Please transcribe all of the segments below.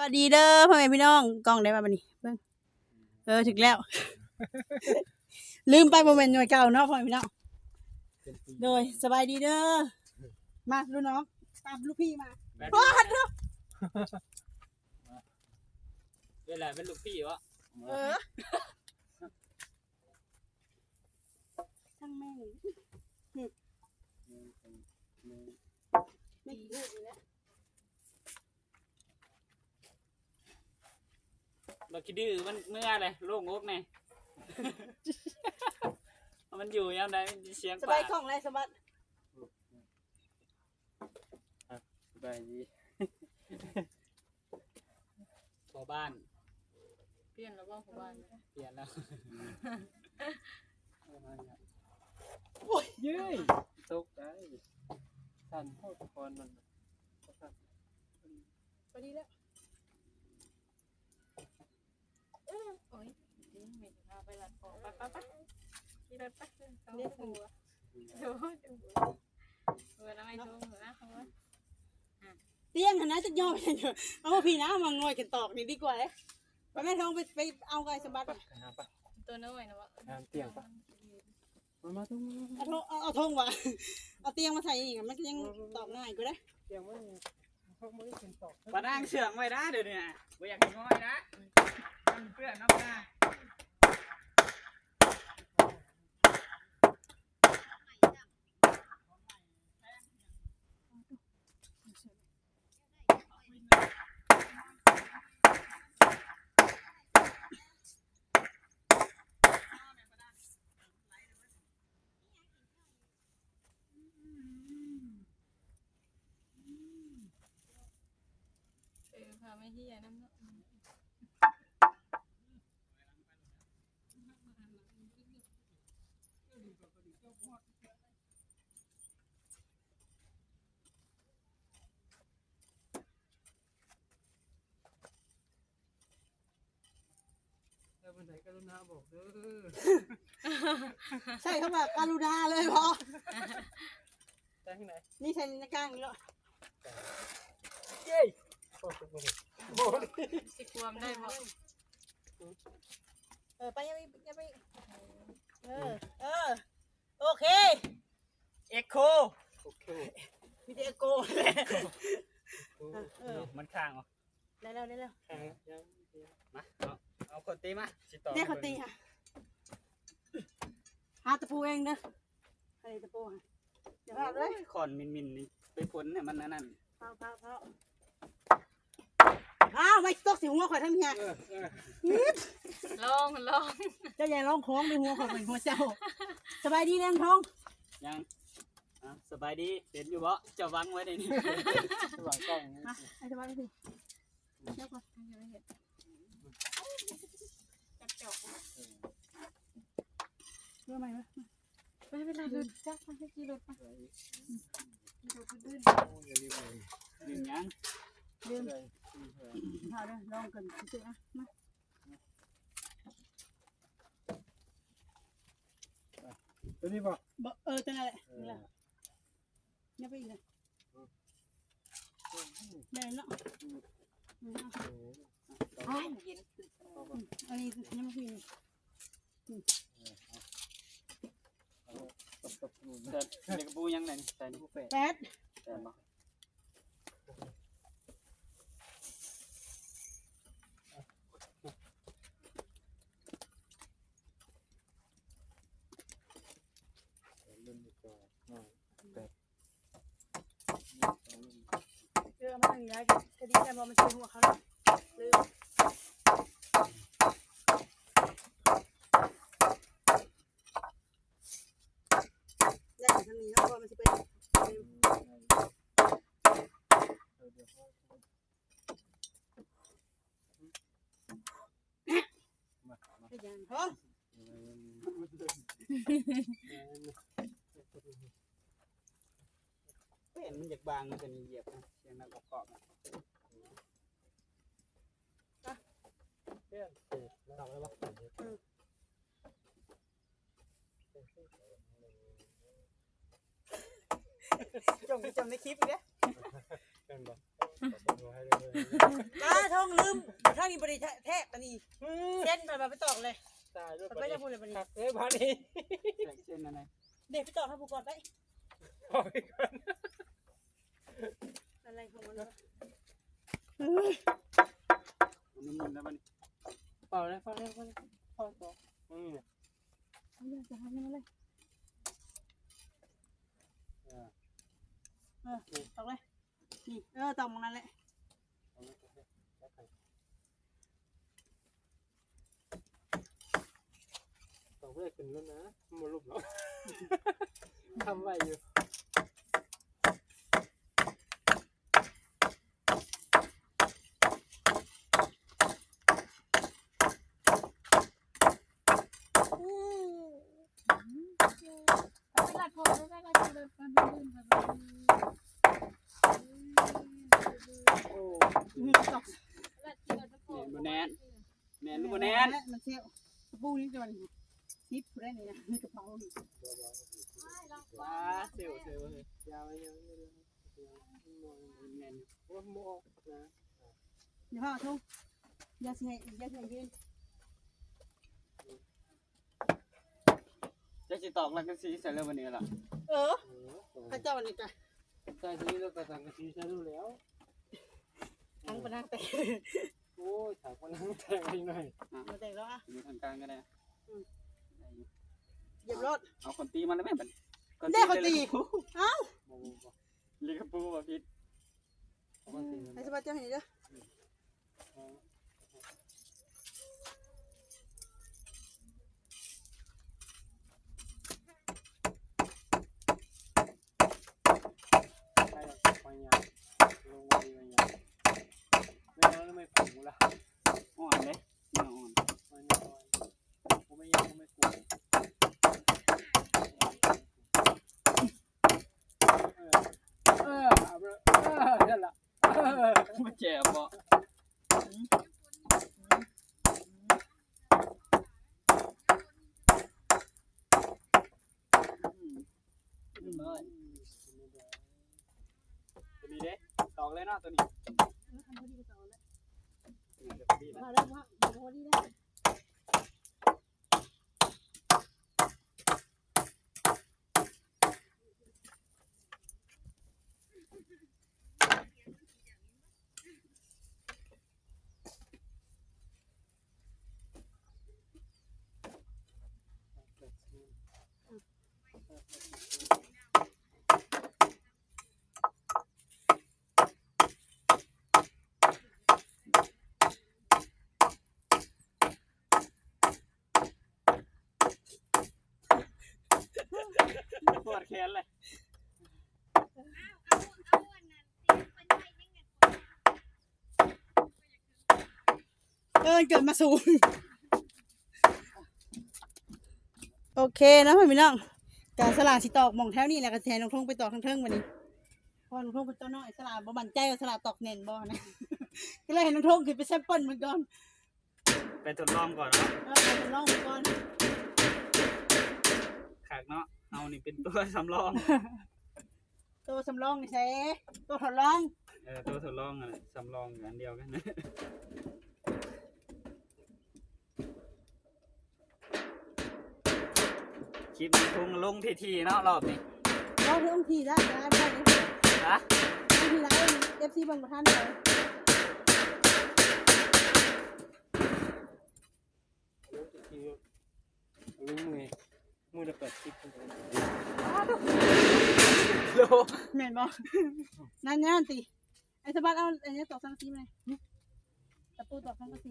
วัสดีเด้อพ่อแม่พี่น้องกล้องได้ป่ะบัดนี้เบิ่งเออถึงแล้ว ลืมไปโมเมนต์หน่วยเก่าเนาะพ่อแม่พี่น้องโดยสบายดีเด้อมาลูกน้องตามลูกพี่มาโอ้หัดเนาะเวลาเป็นลูกพี่วะเออช่างแม่งไม่พูดเลยนะ เราคิดดื้อมันเมื่อไรโล่งอกไง มันอยู่ยามใดมันเสียงสปาบายกกล้องเลยสบายสบายดีพอบ้านเปลี่ยนแล้วว่าของบ้านเปลี่ยนแล้วเย้ยตกใจสั่นโคตรคอนมันสั่นพอดีแล้ว โอ้ยนี่มีพาไปหลัดของไปไปไปขี่รถไปเขาหัวโอ้ยเวลาไม่ชมนะเขาว่าเตียงหันนะจะย่อไปเถอะเอาพี่นะมางอยกันตอกนี่ดีกว่าเลยไปแม่ทองไปไปเอาไก่สบัดปะหาตัวน้อยนะวะมามาตรงเอาทงเอาทงวะเอาเตียงมาใส่นี่กันมันก็ยังตอกง่ายกูได้เตียงมันเขาไม่ได้เป็นตอกปานั่งเสื่องไว้นะเดี๋ยวนี้ไม่อยากให้ง่อยนะ เพื่อนน้ำหน้าเออพาไม่ที่ยน้ำเนาะ แล้ ววันไหนกรุณาบอกเด้อใช่เขาแบบการุณาเลยพอแต่ที่ไหนนี่ใส่ในกลางนี่หรอเย้ยโอ้โหโอ้โหสิความได้บ่เออไปยังไปยังไปเออเออโอเคเอ็กโคโอเคมีแต่โกเลยเออมันข้างเหรอได้แล้วได้แล้วอ่ายังมา เอาเอาคนตีมาสิต่อเนี่ยเขาตีค่ะหาตะปูเองเด้อใครตะปูค่ะเดี๋ยวพาเลยขอนมินมินนี่ไปพ้นเนี่ยมันนั่นนั่นพาพาพาอ้าวไม่ตกสิหัวข่อยทั้งเมียเออเออลองลองเจ้าใหญ่ร้องโค้งในหัวข่อยเป็นหัวเจ้า สบายดีแรงทองยังอะสบายดีเห็นอยู่บ่เจะวังไว้ในนี้ระหว่างกล้องมาไอ้สบายดีเดี๋ยวก่อน จับจอกเรื่องใหม่ไหมไม่เป็นไรเลยจับมาให้ขี่รถมาอย่าลืมเลยยืนยังเรื่องเลยเอาเด้อลองกันซื้อๆนะมาตัวนี้บอกบ่เออตัวนั่นแหละนี่แหละเนี่ยไปอีกเลยได้เนาะ อืมเอาเย็นอันนี้ยังไม่พี่ตบตบมือเดินเด็กกระปูยังไงใส่นี่ผู้แฝดแปดเดินบ่รุ่นดีกว่าหน่อยแปด เออมาอย่างนี้ก็ดีแต่พอมันใช้หัวเขาแล้วลืมได้ทางนี้แล้วพอมันจะเป็น เดี๋ยวพ่อมามา ได้ยังพร้อม เห็นมันอยาก บางมันจะมีเหยียบนะเสียงนักกรอบๆนะเพื่อนเร็จแล้ววปะจงจำในคลิปเนี่ยเป็นบอกให้เลยจ้างนี่บริแทกอันนี้เส้นไปไปตอกเลยตายด้วยไม่ได้พูดเลยบัดนี้เอ้ยบ้านนี้เส้นอะไรเด็กไปตอกทำผูกก่อนไปพอไปก่อน อะไรของมันวะมันมันแล้วมันเปล่าเลยเปล่าเลยเปล่าเลยเปล่าต่ออืมเนี่ยเอาอย่าจะทำยังไงเลยอ่าเออตอกเลยนี่เออตอกมองนั้นแหละเอาเลยเอาเลยเอาไปต่อไปขึ้นแล้วนะมาลุบแล้วทำไว้อยู่ เอาไปหลัดผมได้ก็จะเดินไปเดินไปเดิน โอ้ อืมตอก หลัดเกี่ยวกับผม แนนแนนลูกแน นมันเชี่ยวปูนี่จะมันทิปได้เนี่ยในกระเป๋านี่ว้าเซลเซลเลยยาวยังไม่ได้แนนโอ้โมออกนะเดี๋ยวพ่อทุ่งยาเสียยาเสียยืนจะสิตอกแล้วก็สีใส่เลยวันนี้ล่ะเออเออพระเจ้านี่จ้ะใช่ที่เรากระสังกะสีใช่รู้แล้วทั้งปนังแต่ โอ้ยถามคนนั่งแต่งหน่อยมาแต่งแล้วอะอยู่ทางกลางก็ได้เหยียบรถเอาคนตีมาแล้วแม่บัดได้คนตีเอ้าโมโมโมลิกปูบ่ผิดปกติให้สบายเจ้าเห็นเด้อใช่ปอยาลงไปยาไม่งั้ นไม่ผูกละอ่อนเลยอ่อนมันยาวผมไม่ยาวไม่กลัวเออเอาละเอนั่นละเออมันเจ็บบ่ตัวนี้เด้ตอกเลยเนาะตัวนี้ ทำพอดีก็ต่อแล้วเดี๋ยวดีนะมาแล้วมาพอดีแล้ว ปวดแขนเลย เอิ นเกิดมาสูงโอเคนะพี่น้องการสลาสิตอกหมองแถวนี้แหละกระแทนลงทุ่งไปตอกทั้งเทิงวันนี้พอลงทุ่งเป็นตัวน้อยสลาบ่บันใจว่าสลาตอกเน่นบ่นะก็เลยให้น้องทุ่งขึ้นไปแซมเปิลมันก่อนไปทดลองก่อนเนาะเออไปลองมันก่อนขากเนาะเอานี่เป็นตัวสำรองตัวสำรองนี่ใช่ตัวทดลองเออตัวทดลองอะไรสำรองอยู่อันเดียวกันนะ ลิปนี้ทุ่งลงทีๆเนาะรอบนี้เราเรื่องทีได้ได้ได้ได้ฮะทีได้เอฟซีบางประธานเลยลุงจะทีลุงมือมือจะเปิดคลิปโลแม่นบ่นั่นนั่นติไอ้สะบัดเอาอันนี้ตอกสังกะสีมาเลยตะปูตอกสังกะสี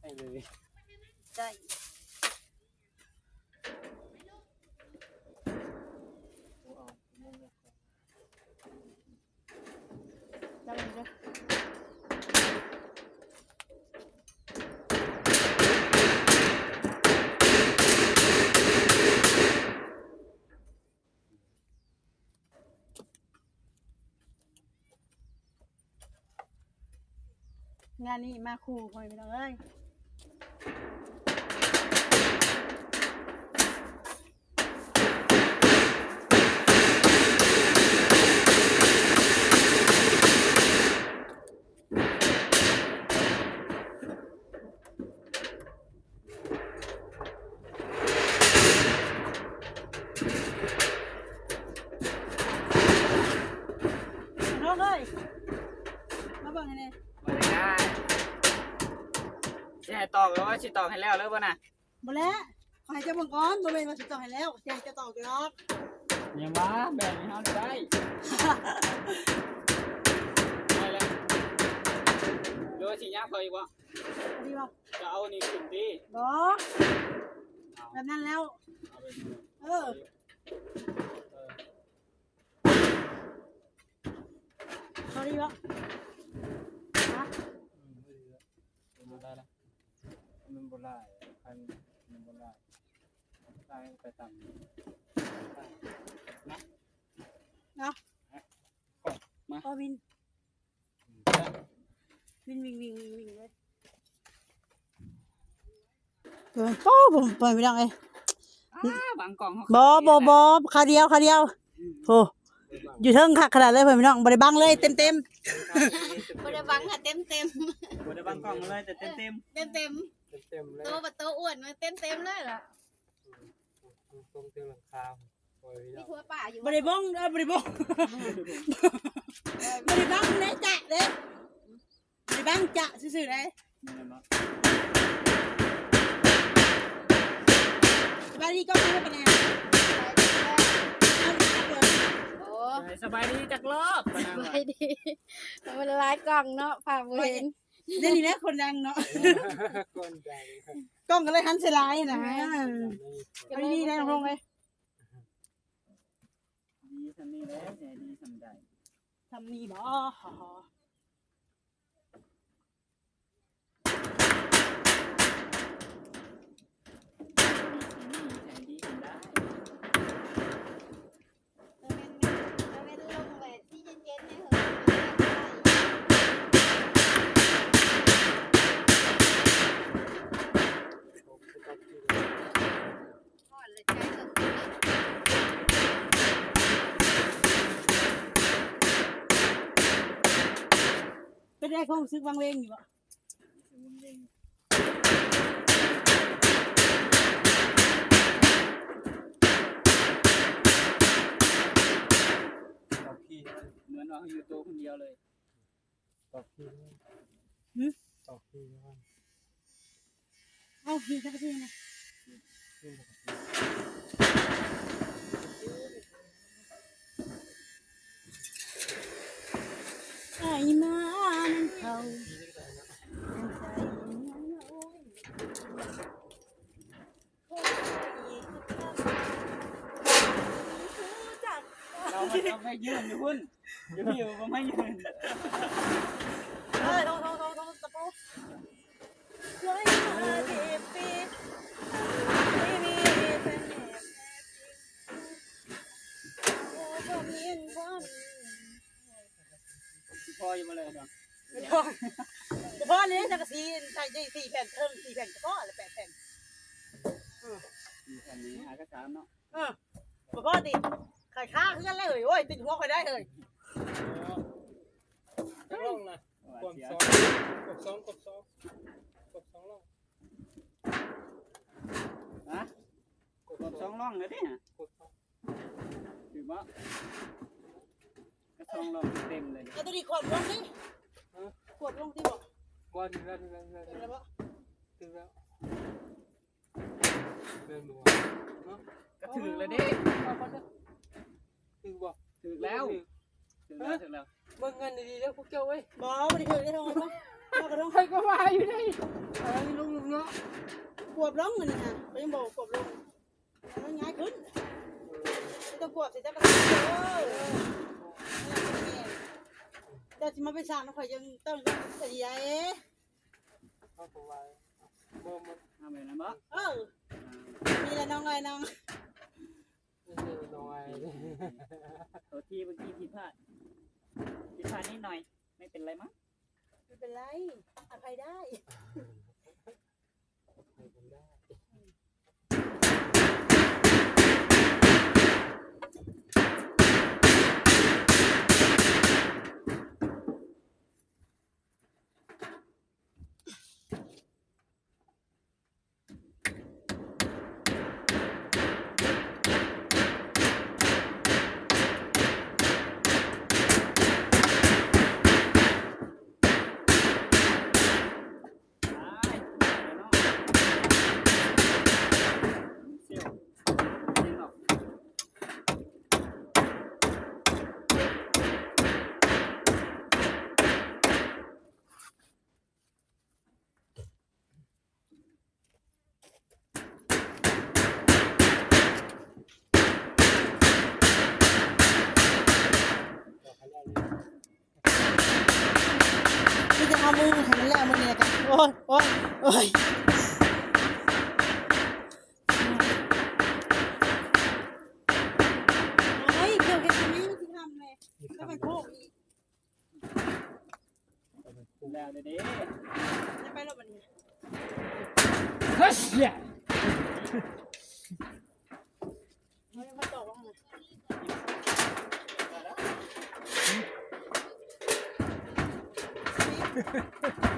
ให้เลย ได้จำเลยงานนี้มาคู่คอยไปเอ้ย เอ้ยมาเบิ่งให้แน่ บ่ได้สิให้ตอกแล้ วว่าสิตอกให้แล้วเลยบ่น่ะบ่แล้วขอให้เจ้าเบิ่งก่อนบ่แม่นว่าสิต่อให้แล้วอยากจะต่อกี่รอบยังว่าแบบนี้เฮาได้ได้แล้วเดี๋ยวสิยามเขาอีกบ่ดีบ่จะเอานี่ขึ้นดิบ่แบบนั้นแล้ว เอาไปนี่เออเออพอดีบ่ฮะ อืมไม่ดีแล้วมันได้แล้ว มันบ่ได้คันมันบ่ได้ได้ไปต่ำเนาะพอวิน วิ่งวิ่งวิ่งวิ่งวิ่งเลยเออโอ้ผมปล่อยไม่ได้เลยอ้าบางกล่องเขาบอบอบอคาเดียวคาเดียวโอ้อยู่เทิงคักขนาดเลยเพื่อนพี่น้องบริบังเลยเต็มเต็มบ่ได้บังค่ะเต็มเต็มบ่ได้บางกล่องเลยแต่เต็มเต็มเต็มเต็ม ๆเลยโตประตูอ้วนมาเต็มเต็มเลยล่ะตรงเตียงหลังคาโอ้ยมีทั่วป่าอยู่บริบงเออบริบงบริบังเลยจ้ะเลยบริบังจะซื่อๆเลยๆนี่แหละเนาะสบายดีก็ไม่เป็นไรเอาหนาเปิดโอ้ไปสบายดีจักรอบปะนะไปว่าดี มันละลายกล่องเนาะผ่าบ่เห็น เดี๋ยวนี้นะคนดังเนาะคนดังกล้องก็เลยหันเสยหลายนะไม่เอาดีๆได้ลงเลยดีสำนี้แหล้วใจดีสำใดทำนี่บ่ ใจดีสำได้ มันเป็นลงแบบที่เย็นๆให้เหอะ ก่อนเลยใจก็ เป็นได้คงซึกวังเวงอยู่บ่ตอกขี้เหมือนว่าเขาอยู่ตัวคนเดียวเลยตอกขี้ตอกขี้นะเอาพี่สักทีนะขึ้นปกติ ไอ้มานั่นเขาได้นะเราไม่ต้องให้ยืนอยู่พุ่นอยู่พี่ผมไม่ยืนเออโทษโทษโทษโทษตะปูช่วย ออยู่มาเลยเนาะไม่พอเฉพาะนี้จักรซีใส่ได้สี่แผ่นเพิ่มสี่แผ่นเฉพาะเลยแปดแผ่นมีแผ่นนี้หากระสามเนาะเออเฉพาะติดขายค่าขึ้นเลยโอ้ยติดหัวคอยได้เลยจะล่องนะกว่าดเสียสองกดสองกดสองกดสองล่องฮะกดกดสองร่องเลยดิกดสองถือว่า กระสองร่องเต็มเลยแล้วตัวนี้ขวดลงสิขวดลงที่บอกวันนี้แล้วแล้วแล้วเป็นแล้วปะถึงแล้วเดินดูเนาะก็ถือเลยดิถึงบ่ถือแล้วถือแล้วถือแล้วเบิ่งเงินดีๆแล้วพวกเจ้าเว้ยบอไม่ได้เคยได้ทองเลยปะเราก็ต้องใครก็ว่าอยู่นี่อะไรลุงลุงเนาะขวบลงเลยนะก็ยังบอกขวบลงมันง่ายขึ้นไม่ต้องขวบสิจ้ากระตุ้นเออ เจ้าจะมาเป็นสาวน้องข่อยยังต้องใหญ่เข้าไปไว้เบิ่งมันทำแบบนั้นบ่เออมีแล้วน้องไงน้องนี่คือน้อยตัวที่เมื่อกี้ผิดพลาดผิดพลาดนิดหน่อย ไม่เป็นไรมั้งไม่เป็นไรอภัยได้จะ อ้ยโอ้ยโอ้ยเฮ้ยเกี่ยวกับอันนี้ที่ทำเลยมีก็คำเป็นพวกอีกแล้วเด้เด้ จะไปรถบันนี้เฮ้ยเหี้ยเขาจะมาตอบว่าไง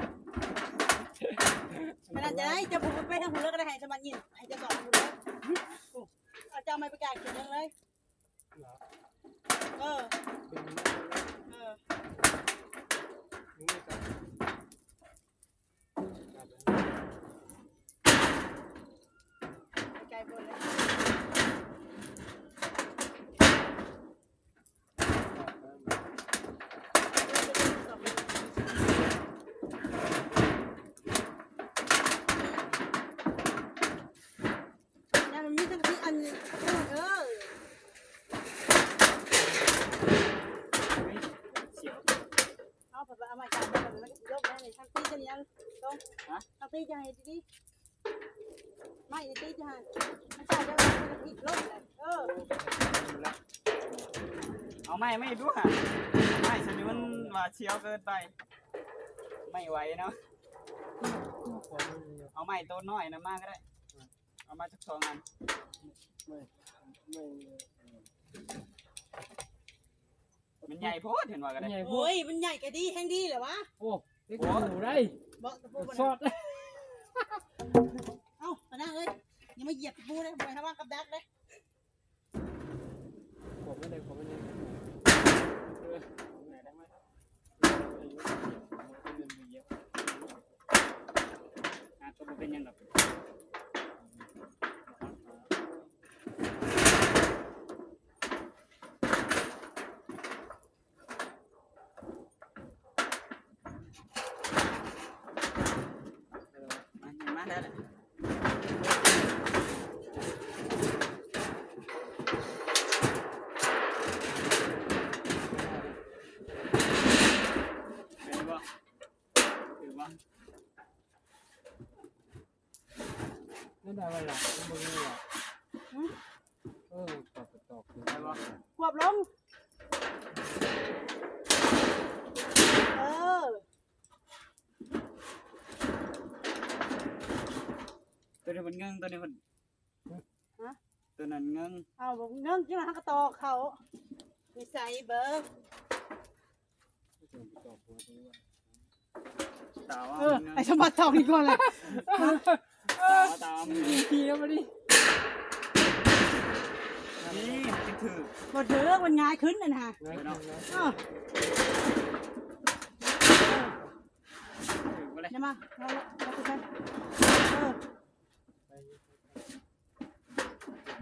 ไม่น่าจะได้จะพูดไปทางหูเลิกก็ได้ให้จะมายินให้จะสอนหูแล้วเอาจะเอาไม้ไปกาดกินยังเลยเออเป็นเออ มึงไม่กลับกลับแล้ว ไปไกลบนเลย นะมันมีทั้งที่อันเออ เฮ้ยเสียว เอาไปเอามาจากบ้านแล้วก็ยกได้เลยทั้งที่จะยัง ต้องทั้งที่จะให้ดีไม่ที่จะให้ไม่ใช่จะให้ผิดลบเลยเออเอาไม่ไม่ดูฮะไม่ฉันนี่มันว่าเชียวเกินไป ไม่ไหวเนาะคนไม่มีเอาไม่ตัวน้อยนะมากก็ได้ เอามาสักสองอันไม่ไม่มันใหญ่โพดเห็นว่าก็ได้ใหญ่พวกโอ้ยมันใหญ่ก็ดีแห้งดีเหรอวะโอ้ เล็กหมูได้บอกตะปูซอดเลยเอ้ามานั่งเลยอย่ามาเหยียบตะปูเลยไปทำว่ากับดักเลยผมไม่ได้ผมไม่ได้ อะตัวมันเป็นยังไง มามาได้เลยถือบ่ถือบ่ นั่นอะไรล่ะมันมึงนี่อะเออตอกตอก ได้บ่ ขวบลงเออ ตัว นี้มันเงิงตัวนี้มันตัวนั้นเงิงเอาบอกเงื่อนขึ้นมาก็ตอเขานิสัยเบิร์ตอกหัวตัวตาว่าเออไอ้สมบัติทองนี่ก่อนเลยตาว่าตามันทีแล้วมาดินี่มันถือบทเถือมันง่ายขึ้นนะฮะง่ายขึ้นแล้วอ้าวถือไปเลย เดี๋ยวมาเราเราไปกันเออ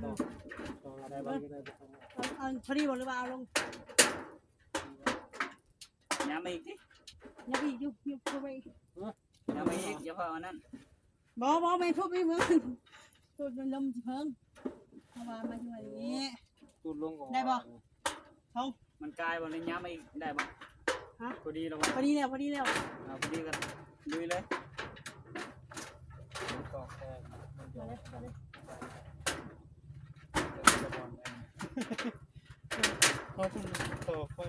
ออกอะไรบ้างก็ได้เอาเอาพอดีหมดหรือเปล่าเอาลงย้ำอีกทียับอีกยุบยุบเข้าไปย้ำอีกอย่าพออันนั้นบอบอไม่พูดไม่เหมือนตัวมันลมสิเพิ่งเอามามาที่วันนี้ ตูดลงก่อนได้บอทอง มันกลายบนนี้ย้ำอีกได้บ่ฮะ พอดีแล้วพอดีแล้วพอดีแล้วเอาพอดีกันลุยเลยตอกแค่มันมาเลยมาเลยเขาต้อง ตอกไป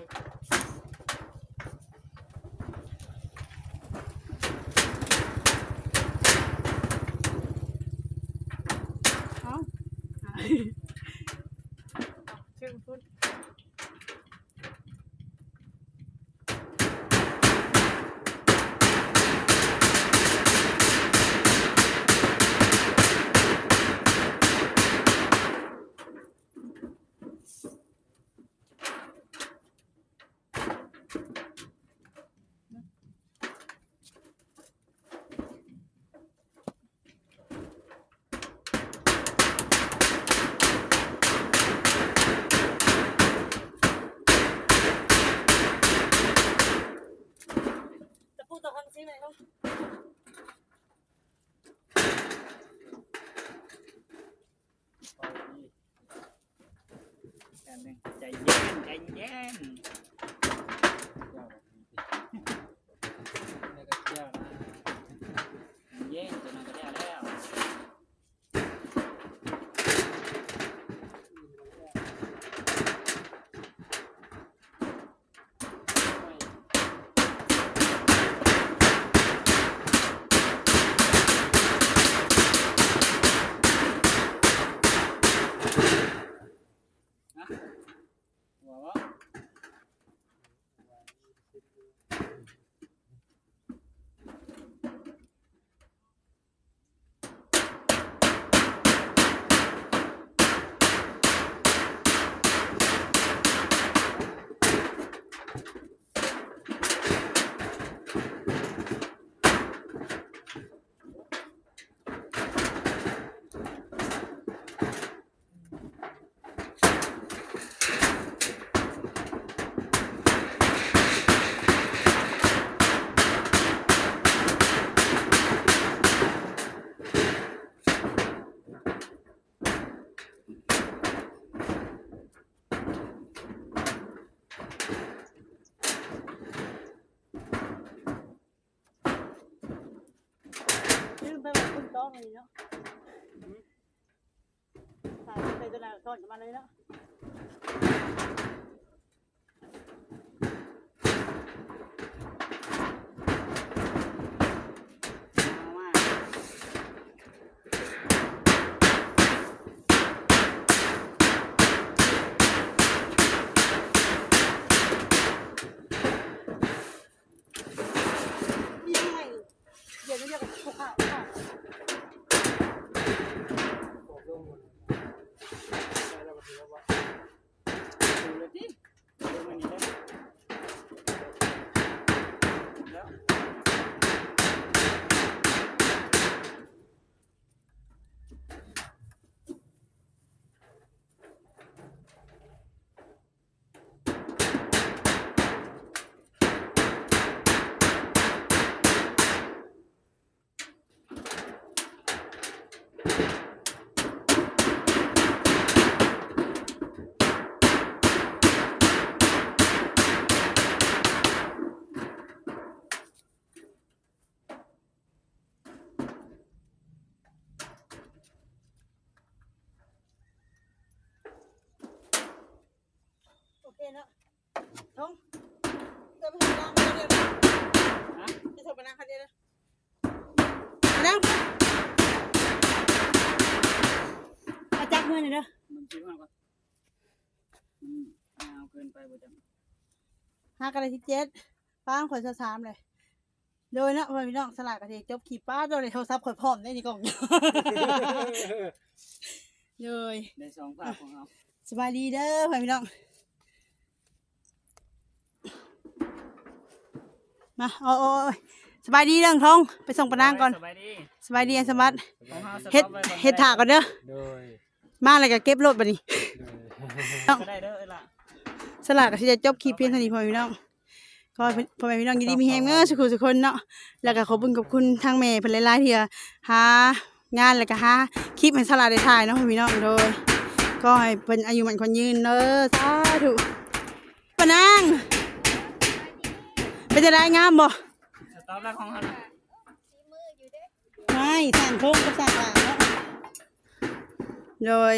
ตัวไหนก่อนมาเลยเนาะ เอามา นี่ยังไงเดี๋ยวนี้เดี๋ยวกับพวกข้าวข้าว โอ้ลงหมดได้แล้วก็ถือว่า ดูเลยที่ดูมันนี่ได้แล้ว โอเคเนาะท้องจะไปทำงานคนเดียวนะ ฮะ จะโทรไปนั่งคนเดียวนะมานั่งอาจักเงินหน่อยเด้อ มันคิดว่าก่อนมันยาวเกินไปบ่จัง ห้ากระดาษที่เจ็ดป้างขอยสามเลย โดยนะพ่อพี่น้องสลากกระเทจบขี่ป้าโดยในโทรศัพท์ข่อยพร้อมได้นี่กล่องเลยได้สองภาพของเราสบายดีเด้อพ่อพี่น้อง มาโอ้โอ้โอ้ยสบายดีเรื่องท้องไปส่งปะนางก่อน สบายดีสบายดีอันสมบัติของเราสเฮ็ดต็อปไว้ก่อนเฮ็ดถาก่อนเด้อ โดยมาอะไรก็เก็บรถบัดนี้โดยก็ได้เด้อเอ้ยล่ะ สลากก็สิจะจบคลิปเพียงเท่านี้พ่อพี่น้องก็พ่อแม่พี่น้องยินดีมีแฮงเงอสุขุสุขคนเนาะแล้วก็ขอบคุณขอบคุณทางแม่เพิ่นหลายๆที่หางานแล้วก็หาคลิปให้สลากได้ถ่ายเนาะพ่อพี่น้องโดยก็ให้เพิ่นอายุมันคนยืนเด้อสาธุปะนางเป็นจะได้งามบ่ตอปแล้วของเราสีมืออยู่เด้ไม่สั่งโค้งก็สั่งหลาเนโดย